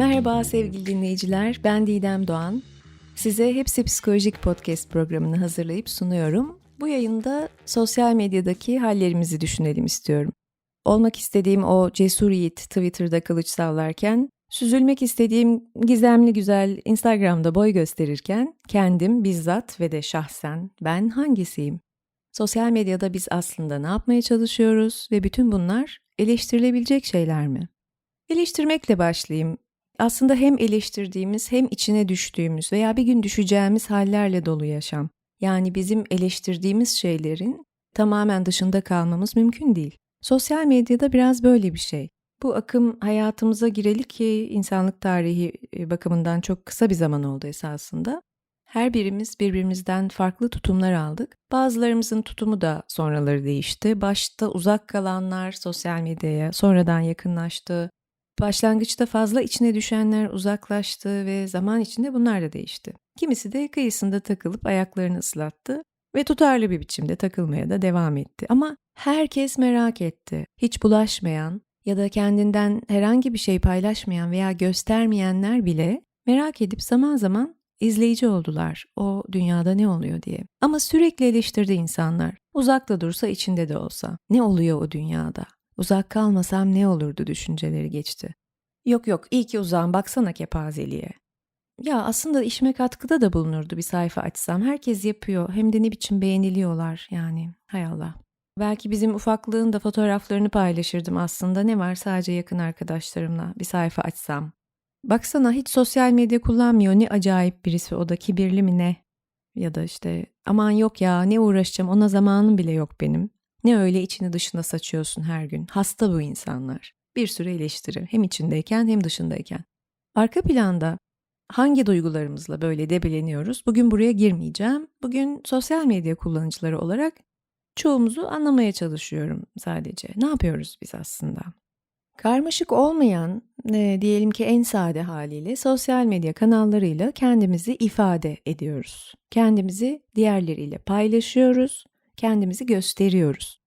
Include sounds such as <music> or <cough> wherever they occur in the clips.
Merhaba sevgili dinleyiciler, ben Didem Doğan. Size Hepsi Psikolojik Podcast programını hazırlayıp sunuyorum. Bu yayında sosyal medyadaki hallerimizi düşünelim istiyorum. Olmak istediğim o cesur yiğit Twitter'da kılıç sallarken, süzülmek istediğim gizemli güzel Instagram'da boy gösterirken, kendim bizzat ve de şahsen ben hangisiyim? Sosyal medyada biz aslında ne yapmaya çalışıyoruz ve bütün bunlar eleştirilebilecek şeyler mi? Eleştirmekle başlayayım. Aslında hem eleştirdiğimiz hem içine düştüğümüz veya bir gün düşeceğimiz hallerle dolu yaşam. Yani bizim eleştirdiğimiz şeylerin tamamen dışında kalmamız mümkün değil. Sosyal medyada biraz böyle bir şey. Bu akım hayatımıza gireli ki insanlık tarihi e, bakımından çok kısa bir zaman oldu esasında. Her birimiz birbirimizden farklı tutumlar aldık. Bazılarımızın tutumu da sonraları değişti. Başta uzak kalanlar sosyal medyaya sonradan yakınlaştı. Başlangıçta fazla içine düşenler uzaklaştı ve zaman içinde bunlar da değişti. Kimisi de kıyısında takılıp ayaklarını ıslattı ve tutarlı bir biçimde takılmaya da devam etti. Ama herkes merak etti. Hiç bulaşmayan ya da kendinden herhangi bir şey paylaşmayan veya göstermeyenler bile merak edip zaman zaman izleyici oldular. O dünyada ne oluyor diye. Ama sürekli eleştirdi insanlar. Uzakta dursa içinde de olsa. Ne oluyor o dünyada? Uzak kalmasam ne olurdu düşünceleri geçti. Yok yok iyi ki uzağım baksana kepazeliğe. Ya aslında işime katkıda da bulunurdu bir sayfa açsam. Herkes yapıyor hem de ne biçim beğeniliyorlar yani. Hay Allah. Belki bizim ufaklığın da fotoğraflarını paylaşırdım aslında. Ne var sadece yakın arkadaşlarımla bir sayfa açsam. Baksana hiç sosyal medya kullanmıyor ne acayip birisi o da kibirli mi ne? Ya da işte aman yok ya ne uğraşacağım ona zamanım bile yok benim. Ne öyle içini dışına saçıyorsun her gün. Hasta bu insanlar. Bir sürü eleştiri hem içindeyken hem dışındayken. Arka planda hangi duygularımızla böyle debeleniyoruz? Bugün buraya girmeyeceğim. Bugün sosyal medya kullanıcıları olarak çoğumuzu anlamaya çalışıyorum sadece. Ne yapıyoruz biz aslında? Karmaşık olmayan, e, diyelim ki en sade haliyle sosyal medya kanallarıyla kendimizi ifade ediyoruz. Kendimizi diğerleriyle paylaşıyoruz, kendimizi gösteriyoruz.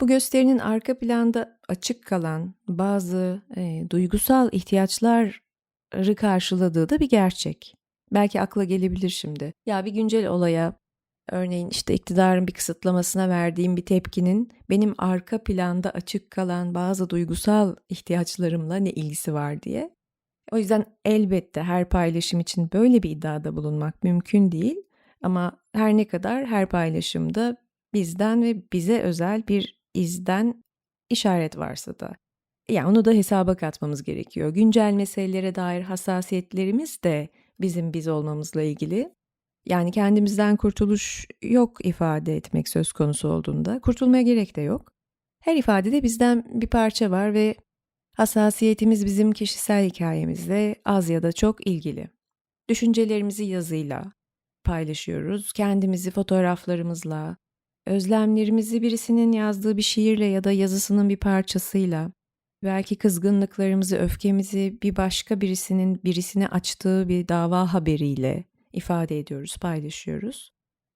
Bu gösterinin arka planda açık kalan bazı e, duygusal ihtiyaçları karşıladığı da bir gerçek. Belki akla gelebilir şimdi. Ya bir güncel olaya Örneğin işte iktidarın bir kısıtlamasına verdiğim bir tepkinin benim arka planda açık kalan bazı duygusal ihtiyaçlarımla ne ilgisi var diye. O yüzden elbette her paylaşım için böyle bir iddiada bulunmak mümkün değil ama her ne kadar her paylaşımda bizden ve bize özel bir izden işaret varsa da. Yani onu da hesaba katmamız gerekiyor. Güncel meselelere dair hassasiyetlerimiz de bizim biz olmamızla ilgili. Yani kendimizden kurtuluş yok ifade etmek söz konusu olduğunda kurtulmaya gerek de yok. Her ifadede bizden bir parça var ve hassasiyetimiz bizim kişisel hikayemizle az ya da çok ilgili. Düşüncelerimizi yazıyla paylaşıyoruz, kendimizi fotoğraflarımızla, özlemlerimizi birisinin yazdığı bir şiirle ya da yazısının bir parçasıyla, belki kızgınlıklarımızı, öfkemizi bir başka birisinin birisine açtığı bir dava haberiyle ifade ediyoruz, paylaşıyoruz.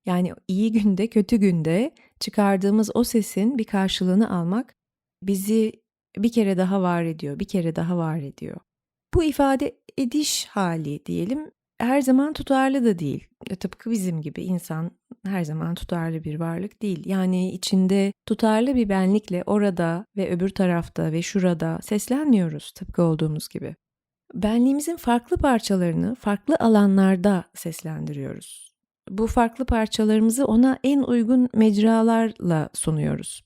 Yani iyi günde, kötü günde çıkardığımız o sesin bir karşılığını almak bizi bir kere daha var ediyor, bir kere daha var ediyor. Bu ifade ediş hali diyelim her zaman tutarlı da değil. E, tıpkı bizim gibi insan her zaman tutarlı bir varlık değil. Yani içinde tutarlı bir benlikle orada ve öbür tarafta ve şurada seslenmiyoruz tıpkı olduğumuz gibi benliğimizin farklı parçalarını farklı alanlarda seslendiriyoruz. Bu farklı parçalarımızı ona en uygun mecralarla sunuyoruz.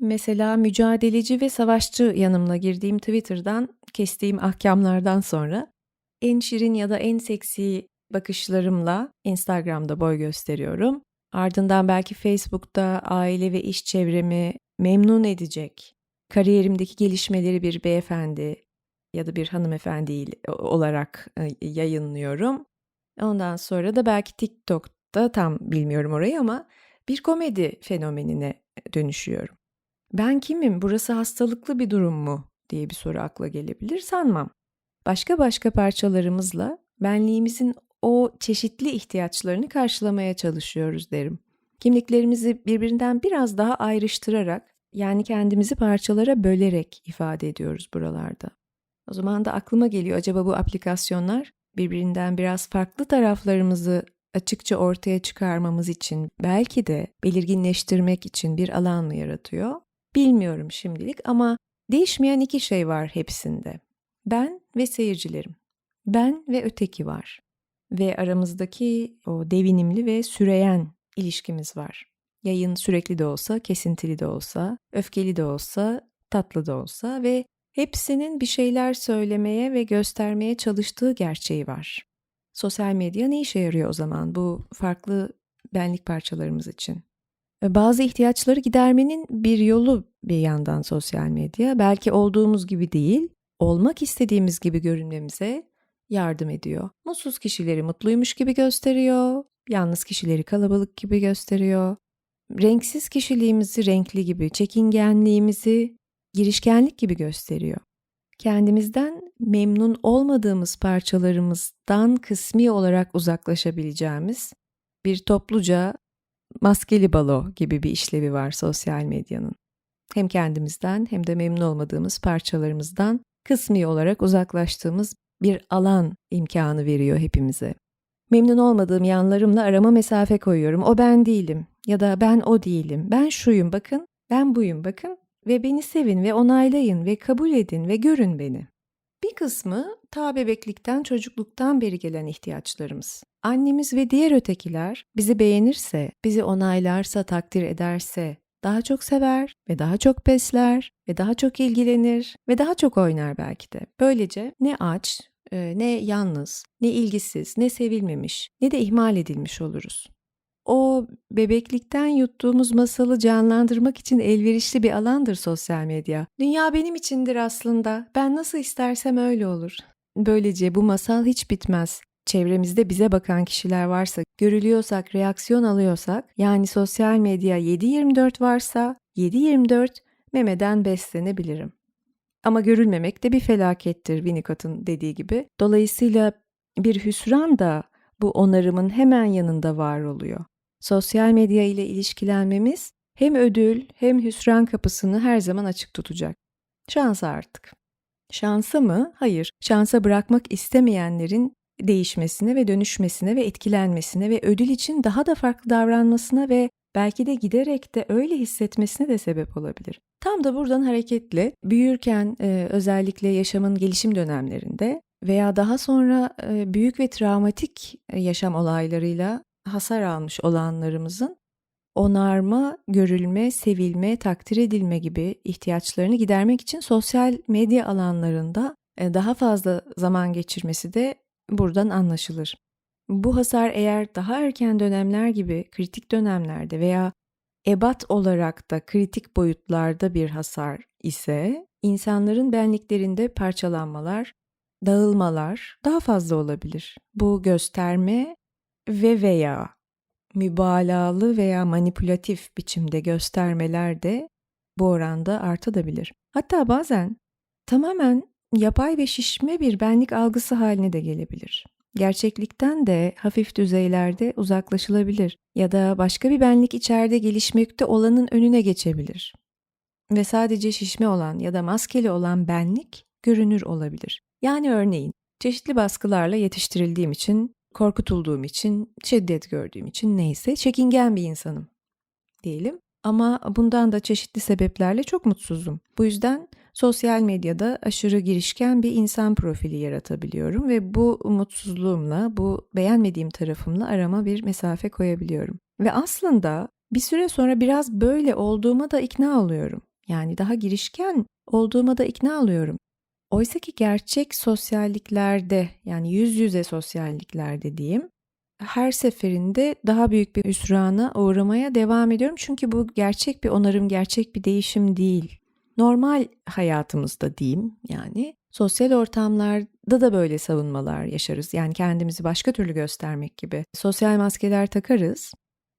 Mesela mücadeleci ve savaşçı yanımla girdiğim Twitter'dan kestiğim ahkamlardan sonra en şirin ya da en seksi bakışlarımla Instagram'da boy gösteriyorum. Ardından belki Facebook'ta aile ve iş çevremi memnun edecek, kariyerimdeki gelişmeleri bir beyefendi, ya da bir hanımefendi olarak e, yayınlıyorum. Ondan sonra da belki TikTok'ta tam bilmiyorum orayı ama bir komedi fenomenine dönüşüyorum. Ben kimim? Burası hastalıklı bir durum mu? diye bir soru akla gelebilir sanmam. Başka başka parçalarımızla benliğimizin o çeşitli ihtiyaçlarını karşılamaya çalışıyoruz derim. Kimliklerimizi birbirinden biraz daha ayrıştırarak yani kendimizi parçalara bölerek ifade ediyoruz buralarda. O zaman da aklıma geliyor acaba bu aplikasyonlar birbirinden biraz farklı taraflarımızı açıkça ortaya çıkarmamız için belki de belirginleştirmek için bir alan mı yaratıyor? Bilmiyorum şimdilik ama değişmeyen iki şey var hepsinde. Ben ve seyircilerim. Ben ve öteki var. Ve aramızdaki o devinimli ve süreyen ilişkimiz var. Yayın sürekli de olsa, kesintili de olsa, öfkeli de olsa, tatlı da olsa ve hepsinin bir şeyler söylemeye ve göstermeye çalıştığı gerçeği var. Sosyal medya ne işe yarıyor o zaman bu farklı benlik parçalarımız için? E, bazı ihtiyaçları gidermenin bir yolu bir yandan sosyal medya. Belki olduğumuz gibi değil, olmak istediğimiz gibi görünmemize yardım ediyor. Mutsuz kişileri mutluymuş gibi gösteriyor, yalnız kişileri kalabalık gibi gösteriyor. Renksiz kişiliğimizi renkli gibi, çekingenliğimizi girişkenlik gibi gösteriyor. Kendimizden memnun olmadığımız parçalarımızdan kısmi olarak uzaklaşabileceğimiz bir topluca maskeli balo gibi bir işlevi var sosyal medyanın. Hem kendimizden hem de memnun olmadığımız parçalarımızdan kısmi olarak uzaklaştığımız bir alan imkanı veriyor hepimize. Memnun olmadığım yanlarımla arama mesafe koyuyorum. O ben değilim ya da ben o değilim. Ben şuyum bakın, ben buyum bakın ve beni sevin ve onaylayın ve kabul edin ve görün beni. Bir kısmı ta bebeklikten, çocukluktan beri gelen ihtiyaçlarımız. Annemiz ve diğer ötekiler bizi beğenirse, bizi onaylarsa, takdir ederse daha çok sever ve daha çok besler ve daha çok ilgilenir ve daha çok oynar belki de. Böylece ne aç, e, ne yalnız, ne ilgisiz, ne sevilmemiş, ne de ihmal edilmiş oluruz o bebeklikten yuttuğumuz masalı canlandırmak için elverişli bir alandır sosyal medya. Dünya benim içindir aslında. Ben nasıl istersem öyle olur. Böylece bu masal hiç bitmez. Çevremizde bize bakan kişiler varsa, görülüyorsak, reaksiyon alıyorsak, yani sosyal medya 7-24 varsa 7-24 memeden beslenebilirim. Ama görülmemek de bir felakettir Winnicott'ın dediği gibi. Dolayısıyla bir hüsran da bu onarımın hemen yanında var oluyor. Sosyal medya ile ilişkilenmemiz hem ödül hem hüsran kapısını her zaman açık tutacak. Şansa artık. Şansa mı? Hayır. Şansa bırakmak istemeyenlerin değişmesine ve dönüşmesine ve etkilenmesine ve ödül için daha da farklı davranmasına ve belki de giderek de öyle hissetmesine de sebep olabilir. Tam da buradan hareketle büyürken e, özellikle yaşamın gelişim dönemlerinde veya daha sonra e, büyük ve travmatik e, yaşam olaylarıyla hasar almış olanlarımızın onarma, görülme, sevilme, takdir edilme gibi ihtiyaçlarını gidermek için sosyal medya alanlarında daha fazla zaman geçirmesi de buradan anlaşılır. Bu hasar eğer daha erken dönemler gibi kritik dönemlerde veya ebat olarak da kritik boyutlarda bir hasar ise insanların benliklerinde parçalanmalar, dağılmalar daha fazla olabilir. Bu gösterme ve veya mübalağalı veya manipülatif biçimde göstermeler de bu oranda artabilir. Hatta bazen tamamen yapay ve şişme bir benlik algısı haline de gelebilir. Gerçeklikten de hafif düzeylerde uzaklaşılabilir ya da başka bir benlik içeride gelişmekte olanın önüne geçebilir. Ve sadece şişme olan ya da maskeli olan benlik görünür olabilir. Yani örneğin çeşitli baskılarla yetiştirildiğim için korkutulduğum için, şiddet gördüğüm için neyse çekingen bir insanım diyelim. Ama bundan da çeşitli sebeplerle çok mutsuzum. Bu yüzden sosyal medyada aşırı girişken bir insan profili yaratabiliyorum ve bu mutsuzluğumla, bu beğenmediğim tarafımla arama bir mesafe koyabiliyorum. Ve aslında bir süre sonra biraz böyle olduğuma da ikna oluyorum. Yani daha girişken olduğuma da ikna oluyorum. Oysa ki gerçek sosyalliklerde yani yüz yüze sosyalliklerde diyeyim her seferinde daha büyük bir hüsrana uğramaya devam ediyorum. Çünkü bu gerçek bir onarım, gerçek bir değişim değil. Normal hayatımızda diyeyim yani sosyal ortamlarda da böyle savunmalar yaşarız. Yani kendimizi başka türlü göstermek gibi. Sosyal maskeler takarız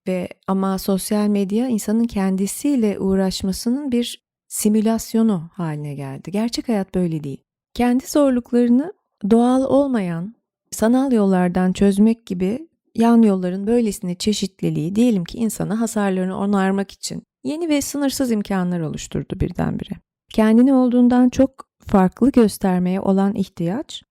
ve ama sosyal medya insanın kendisiyle uğraşmasının bir simülasyonu haline geldi. Gerçek hayat böyle değil. Kendi zorluklarını doğal olmayan sanal yollardan çözmek gibi yan yolların böylesine çeşitliliği diyelim ki insana hasarlarını onarmak için yeni ve sınırsız imkanlar oluşturdu birdenbire. Kendini olduğundan çok farklı göstermeye olan ihtiyaç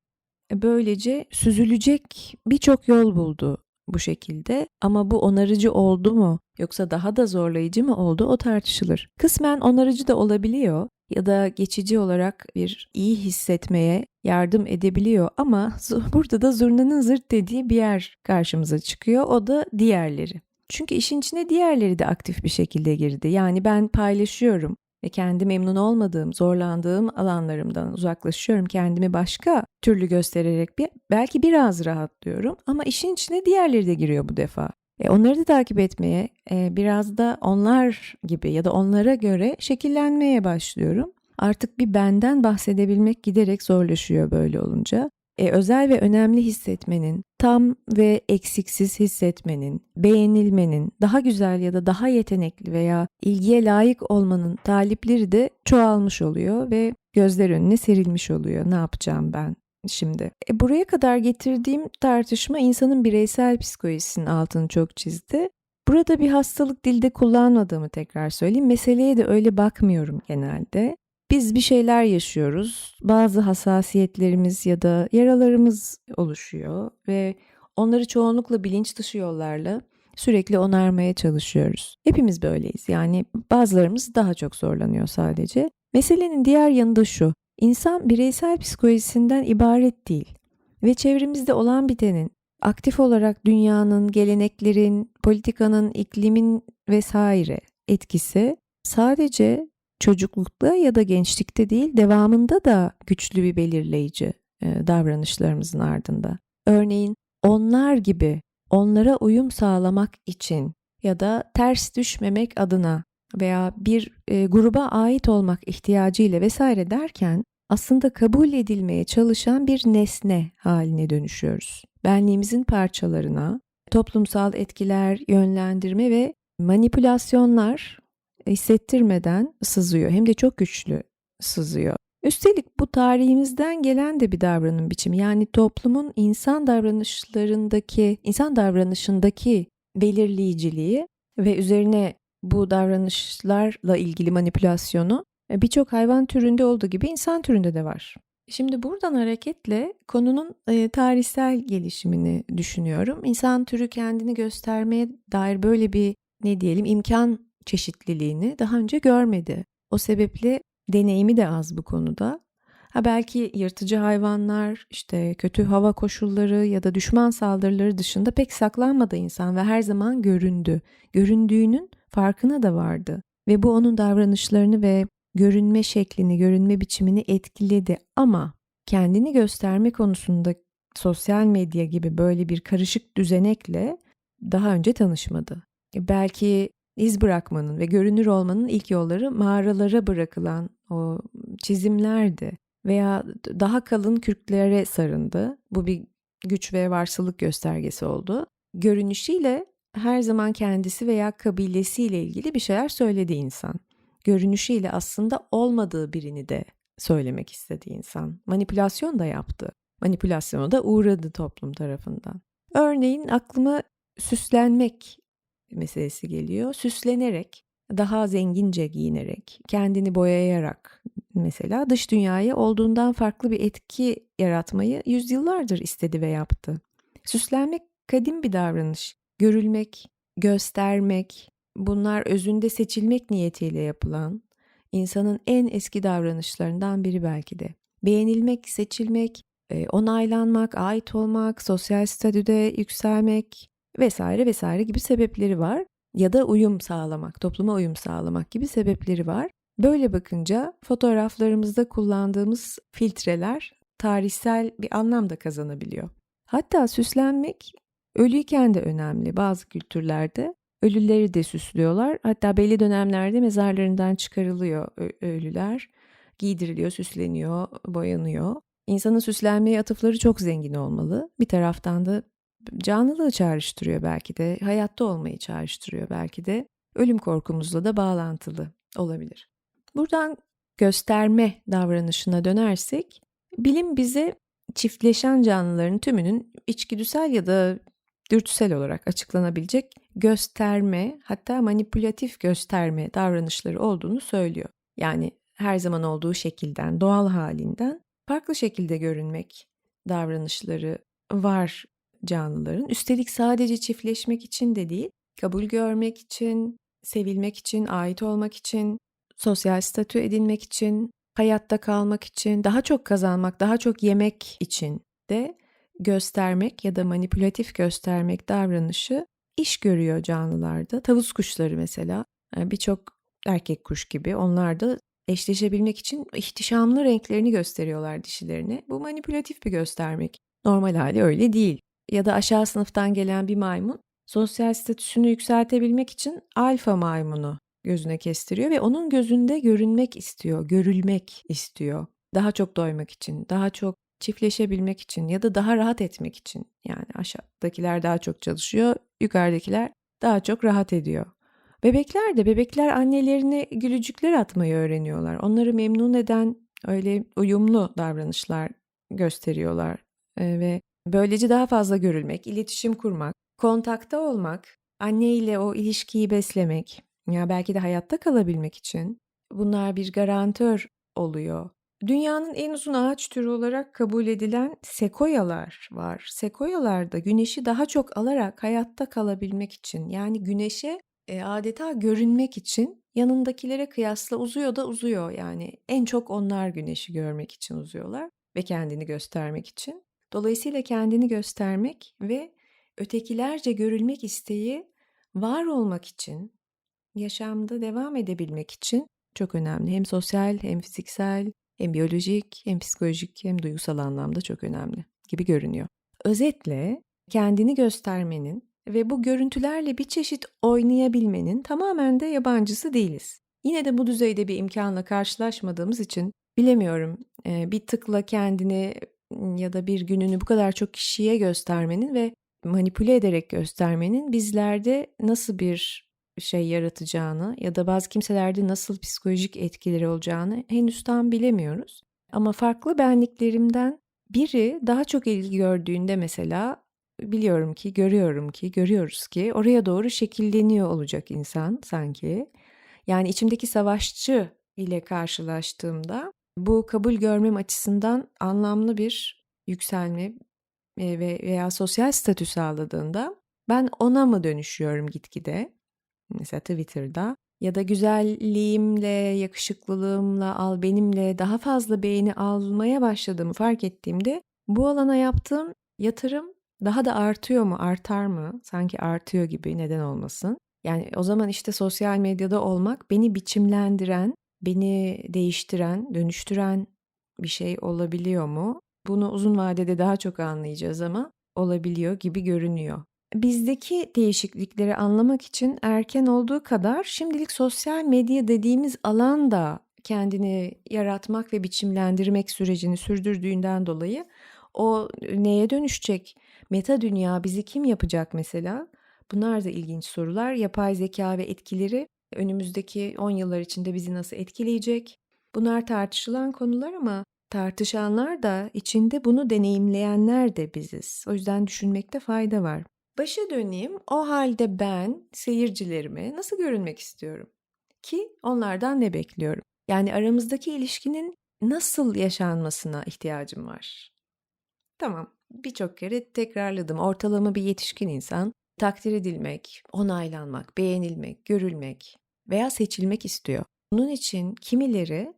e, böylece süzülecek birçok yol buldu bu şekilde ama bu onarıcı oldu mu yoksa daha da zorlayıcı mı oldu o tartışılır. Kısmen onarıcı da olabiliyor ya da geçici olarak bir iyi hissetmeye yardım edebiliyor ama <laughs> burada da zurnanın zırt dediği bir yer karşımıza çıkıyor o da diğerleri. Çünkü işin içine diğerleri de aktif bir şekilde girdi. Yani ben paylaşıyorum ve kendi memnun olmadığım, zorlandığım alanlarımdan uzaklaşıyorum. Kendimi başka türlü göstererek bir, belki biraz rahatlıyorum ama işin içine diğerleri de giriyor bu defa. E, onları da takip etmeye, e, biraz da onlar gibi ya da onlara göre şekillenmeye başlıyorum. Artık bir benden bahsedebilmek giderek zorlaşıyor böyle olunca e, özel ve önemli hissetmenin, tam ve eksiksiz hissetmenin, beğenilmenin, daha güzel ya da daha yetenekli veya ilgiye layık olmanın talipleri de çoğalmış oluyor ve gözler önüne serilmiş oluyor. Ne yapacağım ben şimdi? E, buraya kadar getirdiğim tartışma insanın bireysel psikolojisinin altını çok çizdi. Burada bir hastalık dilde kullanmadığımı tekrar söyleyeyim. Meseleye de öyle bakmıyorum genelde. Biz bir şeyler yaşıyoruz. Bazı hassasiyetlerimiz ya da yaralarımız oluşuyor ve onları çoğunlukla bilinç dışı yollarla sürekli onarmaya çalışıyoruz. Hepimiz böyleyiz. Yani bazılarımız daha çok zorlanıyor sadece. Meselenin diğer yanı da şu. İnsan bireysel psikolojisinden ibaret değil ve çevremizde olan bitenin aktif olarak dünyanın, geleneklerin, politikanın, iklimin vesaire etkisi sadece çocuklukta ya da gençlikte değil devamında da güçlü bir belirleyici e, davranışlarımızın ardında. Örneğin onlar gibi onlara uyum sağlamak için ya da ters düşmemek adına veya bir e, gruba ait olmak ihtiyacıyla vesaire derken aslında kabul edilmeye çalışan bir nesne haline dönüşüyoruz. Benliğimizin parçalarına toplumsal etkiler, yönlendirme ve manipülasyonlar hissettirmeden sızıyor. Hem de çok güçlü sızıyor. Üstelik bu tarihimizden gelen de bir davranım biçimi. Yani toplumun insan davranışlarındaki, insan davranışındaki belirleyiciliği ve üzerine bu davranışlarla ilgili manipülasyonu e, birçok hayvan türünde olduğu gibi insan türünde de var. Şimdi buradan hareketle konunun e, tarihsel gelişimini düşünüyorum. İnsan türü kendini göstermeye dair böyle bir ne diyelim imkan çeşitliliğini daha önce görmedi. O sebeple deneyimi de az bu konuda. Ha belki yırtıcı hayvanlar, işte kötü hava koşulları ya da düşman saldırıları dışında pek saklanmadı insan ve her zaman göründü. Göründüğünün farkına da vardı ve bu onun davranışlarını ve görünme şeklini, görünme biçimini etkiledi ama kendini gösterme konusunda sosyal medya gibi böyle bir karışık düzenekle daha önce tanışmadı. Belki iz bırakmanın ve görünür olmanın ilk yolları mağaralara bırakılan o çizimlerdi veya daha kalın kürklere sarındı. Bu bir güç ve varsılık göstergesi oldu. Görünüşüyle her zaman kendisi veya kabilesiyle ilgili bir şeyler söyledi insan. Görünüşüyle aslında olmadığı birini de söylemek istedi insan. Manipülasyon da yaptı. Manipülasyona da uğradı toplum tarafından. Örneğin aklıma süslenmek meselesi geliyor. Süslenerek, daha zengince giyinerek, kendini boyayarak mesela dış dünyaya olduğundan farklı bir etki yaratmayı yüzyıllardır istedi ve yaptı. Süslenmek kadim bir davranış. Görülmek, göstermek, bunlar özünde seçilmek niyetiyle yapılan insanın en eski davranışlarından biri belki de. Beğenilmek, seçilmek, e, onaylanmak, ait olmak, sosyal statüde yükselmek, vesaire vesaire gibi sebepleri var ya da uyum sağlamak, topluma uyum sağlamak gibi sebepleri var. Böyle bakınca fotoğraflarımızda kullandığımız filtreler tarihsel bir anlam da kazanabiliyor. Hatta süslenmek ölüyken de önemli bazı kültürlerde. Ölüleri de süslüyorlar. Hatta belli dönemlerde mezarlarından çıkarılıyor ölüler. Giydiriliyor, süsleniyor, boyanıyor. İnsanın süslenmeye atıfları çok zengin olmalı. Bir taraftan da canlılığı çağrıştırıyor belki de, hayatta olmayı çağrıştırıyor belki de. Ölüm korkumuzla da bağlantılı olabilir. Buradan gösterme davranışına dönersek, bilim bize çiftleşen canlıların tümünün içgüdüsel ya da dürtüsel olarak açıklanabilecek gösterme hatta manipülatif gösterme davranışları olduğunu söylüyor. Yani her zaman olduğu şekilden, doğal halinden farklı şekilde görünmek davranışları var canlıların. Üstelik sadece çiftleşmek için de değil, kabul görmek için, sevilmek için, ait olmak için, sosyal statü edinmek için, hayatta kalmak için, daha çok kazanmak, daha çok yemek için de göstermek ya da manipülatif göstermek davranışı iş görüyor canlılarda. Tavus kuşları mesela birçok erkek kuş gibi onlar da eşleşebilmek için ihtişamlı renklerini gösteriyorlar dişilerine. Bu manipülatif bir göstermek. Normal hali öyle değil. Ya da aşağı sınıftan gelen bir maymun sosyal statüsünü yükseltebilmek için alfa maymunu gözüne kestiriyor ve onun gözünde görünmek istiyor, görülmek istiyor. Daha çok doymak için, daha çok çiftleşebilmek için ya da daha rahat etmek için. Yani aşağıdakiler daha çok çalışıyor, yukarıdakiler daha çok rahat ediyor. Bebekler de bebekler annelerine gülücükler atmayı öğreniyorlar. Onları memnun eden öyle uyumlu davranışlar gösteriyorlar ve böylece daha fazla görülmek, iletişim kurmak, kontakta olmak, anne ile o ilişkiyi beslemek, ya belki de hayatta kalabilmek için bunlar bir garantör oluyor. Dünyanın en uzun ağaç türü olarak kabul edilen sekoyalar var. Sekoyalar da güneşi daha çok alarak hayatta kalabilmek için yani güneşe e, adeta görünmek için yanındakilere kıyasla uzuyor da uzuyor. Yani en çok onlar güneşi görmek için uzuyorlar ve kendini göstermek için. Dolayısıyla kendini göstermek ve ötekilerce görülmek isteği var olmak için, yaşamda devam edebilmek için çok önemli. Hem sosyal hem fiziksel hem biyolojik hem psikolojik hem duygusal anlamda çok önemli gibi görünüyor. Özetle kendini göstermenin ve bu görüntülerle bir çeşit oynayabilmenin tamamen de yabancısı değiliz. Yine de bu düzeyde bir imkanla karşılaşmadığımız için bilemiyorum bir tıkla kendini ya da bir gününü bu kadar çok kişiye göstermenin ve manipüle ederek göstermenin bizlerde nasıl bir şey yaratacağını ya da bazı kimselerde nasıl psikolojik etkileri olacağını henüz tam bilemiyoruz. Ama farklı benliklerimden biri daha çok ilgi gördüğünde mesela biliyorum ki, görüyorum ki, görüyoruz ki oraya doğru şekilleniyor olacak insan sanki. Yani içimdeki savaşçı ile karşılaştığımda bu kabul görmem açısından anlamlı bir yükselme e, ve veya sosyal statü sağladığında ben ona mı dönüşüyorum gitgide? Mesela Twitter'da ya da güzelliğimle, yakışıklılığımla, al benimle daha fazla beğeni almaya başladığımı fark ettiğimde bu alana yaptığım yatırım daha da artıyor mu, artar mı? Sanki artıyor gibi neden olmasın? Yani o zaman işte sosyal medyada olmak beni biçimlendiren, beni değiştiren, dönüştüren bir şey olabiliyor mu? Bunu uzun vadede daha çok anlayacağız ama olabiliyor gibi görünüyor. Bizdeki değişiklikleri anlamak için erken olduğu kadar şimdilik sosyal medya dediğimiz alan da kendini yaratmak ve biçimlendirmek sürecini sürdürdüğünden dolayı o neye dönüşecek? Meta dünya bizi kim yapacak mesela? Bunlar da ilginç sorular. Yapay zeka ve etkileri önümüzdeki 10 yıllar içinde bizi nasıl etkileyecek? Bunlar tartışılan konular ama tartışanlar da içinde bunu deneyimleyenler de biziz. O yüzden düşünmekte fayda var. Başa döneyim. O halde ben seyircilerime nasıl görünmek istiyorum? Ki onlardan ne bekliyorum? Yani aramızdaki ilişkinin nasıl yaşanmasına ihtiyacım var. Tamam, birçok kere tekrarladım. Ortalama bir yetişkin insan takdir edilmek, onaylanmak, beğenilmek, görülmek veya seçilmek istiyor. Bunun için kimileri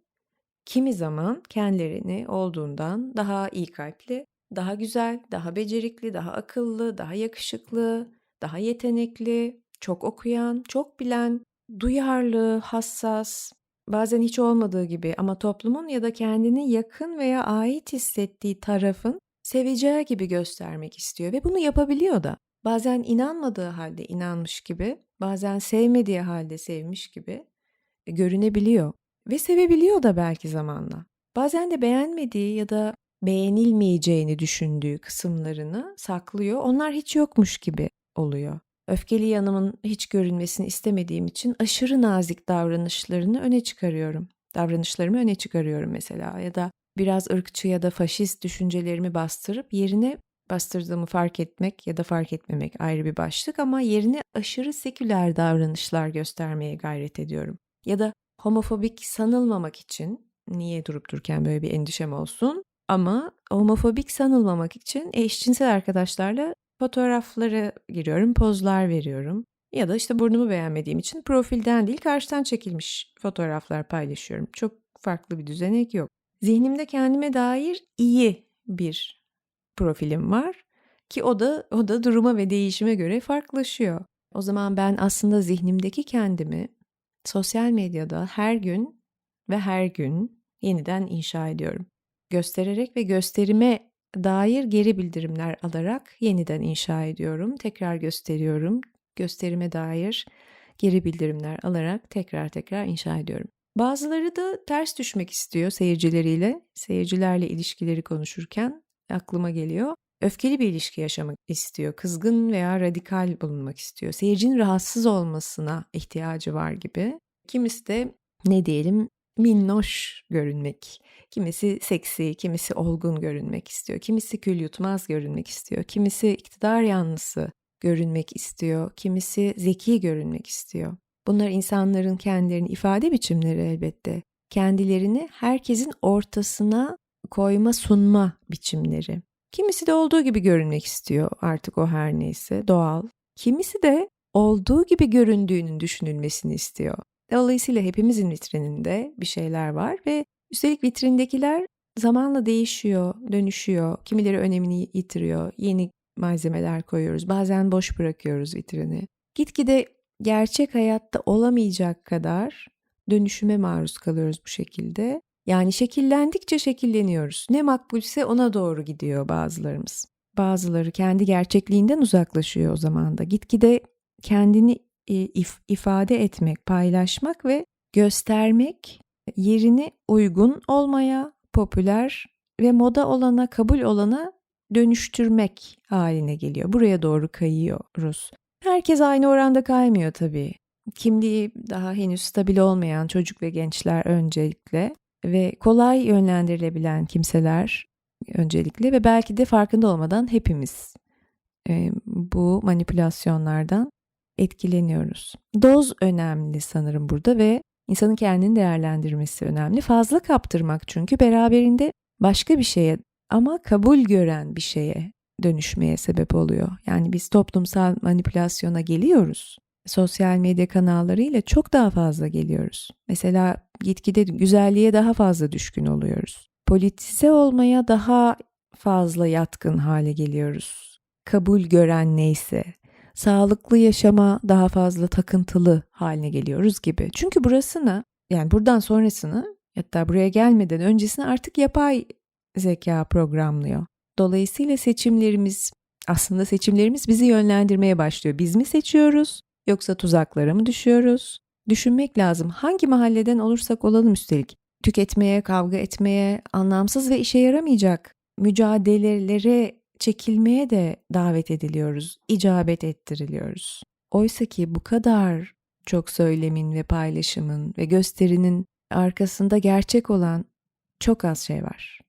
kimi zaman kendilerini olduğundan daha iyi kalpli, daha güzel, daha becerikli, daha akıllı, daha yakışıklı, daha yetenekli, çok okuyan, çok bilen, duyarlı, hassas, bazen hiç olmadığı gibi ama toplumun ya da kendini yakın veya ait hissettiği tarafın seveceği gibi göstermek istiyor ve bunu yapabiliyor da. Bazen inanmadığı halde inanmış gibi, bazen sevmediği halde sevmiş gibi e, görünebiliyor ve sevebiliyor da belki zamanla. Bazen de beğenmediği ya da beğenilmeyeceğini düşündüğü kısımlarını saklıyor. Onlar hiç yokmuş gibi oluyor. Öfkeli yanımın hiç görünmesini istemediğim için aşırı nazik davranışlarını öne çıkarıyorum. Davranışlarımı öne çıkarıyorum mesela ya da biraz ırkçı ya da faşist düşüncelerimi bastırıp yerine bastırdığımı fark etmek ya da fark etmemek ayrı bir başlık ama yerine aşırı seküler davranışlar göstermeye gayret ediyorum. Ya da homofobik sanılmamak için niye durup dururken böyle bir endişem olsun ama homofobik sanılmamak için eşcinsel arkadaşlarla fotoğrafları giriyorum, pozlar veriyorum. Ya da işte burnumu beğenmediğim için profilden değil karşıdan çekilmiş fotoğraflar paylaşıyorum. Çok farklı bir düzenek yok. Zihnimde kendime dair iyi bir profilim var ki o da o da duruma ve değişime göre farklılaşıyor. O zaman ben aslında zihnimdeki kendimi sosyal medyada her gün ve her gün yeniden inşa ediyorum. Göstererek ve gösterime dair geri bildirimler alarak yeniden inşa ediyorum. Tekrar gösteriyorum. Gösterime dair geri bildirimler alarak tekrar tekrar inşa ediyorum. Bazıları da ters düşmek istiyor seyircileriyle, seyircilerle ilişkileri konuşurken aklıma geliyor. Öfkeli bir ilişki yaşamak istiyor, kızgın veya radikal bulunmak istiyor. Seyircinin rahatsız olmasına ihtiyacı var gibi. Kimisi de ne diyelim minnoş görünmek. Kimisi seksi, kimisi olgun görünmek istiyor. Kimisi kül yutmaz görünmek istiyor. Kimisi iktidar yanlısı görünmek istiyor. Kimisi zeki görünmek istiyor. Bunlar insanların kendilerini ifade biçimleri elbette. Kendilerini herkesin ortasına koyma, sunma biçimleri. Kimisi de olduğu gibi görünmek istiyor artık o her neyse doğal. Kimisi de olduğu gibi göründüğünün düşünülmesini istiyor. Dolayısıyla hepimizin vitrininde bir şeyler var ve üstelik vitrindekiler zamanla değişiyor, dönüşüyor. Kimileri önemini yitiriyor, yeni malzemeler koyuyoruz. Bazen boş bırakıyoruz vitrini. Gitgide gerçek hayatta olamayacak kadar dönüşüme maruz kalıyoruz bu şekilde. Yani şekillendikçe şekilleniyoruz. Ne makbulse ona doğru gidiyor bazılarımız. Bazıları kendi gerçekliğinden uzaklaşıyor o zaman da. Gitgide kendini if, ifade etmek, paylaşmak ve göstermek yerini uygun olmaya, popüler ve moda olana, kabul olana dönüştürmek haline geliyor. Buraya doğru kayıyoruz. Herkes aynı oranda kaymıyor tabii. Kimliği daha henüz stabil olmayan çocuk ve gençler öncelikle ve kolay yönlendirilebilen kimseler öncelikle ve belki de farkında olmadan hepimiz e, bu manipülasyonlardan etkileniyoruz. Doz önemli sanırım burada ve insanın kendini değerlendirmesi önemli. Fazla kaptırmak çünkü beraberinde başka bir şeye ama kabul gören bir şeye dönüşmeye sebep oluyor. Yani biz toplumsal manipülasyona geliyoruz. Sosyal medya kanallarıyla çok daha fazla geliyoruz. Mesela gitgide güzelliğe daha fazla düşkün oluyoruz. Politize olmaya daha fazla yatkın hale geliyoruz. Kabul gören neyse, sağlıklı yaşama daha fazla takıntılı haline geliyoruz gibi. Çünkü burasını yani buradan sonrasını hatta buraya gelmeden öncesini artık yapay zeka programlıyor. Dolayısıyla seçimlerimiz aslında seçimlerimiz bizi yönlendirmeye başlıyor. Biz mi seçiyoruz yoksa tuzaklara mı düşüyoruz? Düşünmek lazım. Hangi mahalleden olursak olalım üstelik. Tüketmeye, kavga etmeye, anlamsız ve işe yaramayacak mücadelelere çekilmeye de davet ediliyoruz, icabet ettiriliyoruz. Oysa ki bu kadar çok söylemin ve paylaşımın ve gösterinin arkasında gerçek olan çok az şey var.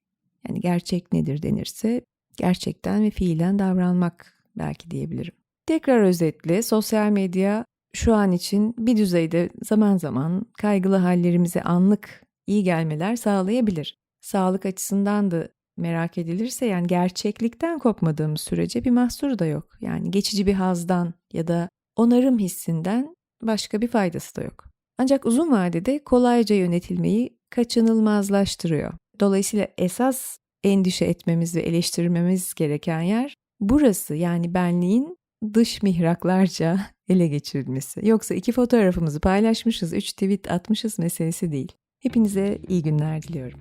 Yani gerçek nedir denirse gerçekten ve fiilen davranmak belki diyebilirim. Tekrar özetle sosyal medya şu an için bir düzeyde zaman zaman kaygılı hallerimize anlık iyi gelmeler sağlayabilir. Sağlık açısından da merak edilirse yani gerçeklikten kopmadığımız sürece bir mahsuru da yok. Yani geçici bir hazdan ya da onarım hissinden başka bir faydası da yok. Ancak uzun vadede kolayca yönetilmeyi kaçınılmazlaştırıyor. Dolayısıyla esas endişe etmemiz ve eleştirmemiz gereken yer burası yani benliğin dış mihraklarca <laughs> ele geçirilmesi. Yoksa iki fotoğrafımızı paylaşmışız, üç tweet atmışız meselesi değil. Hepinize iyi günler diliyorum.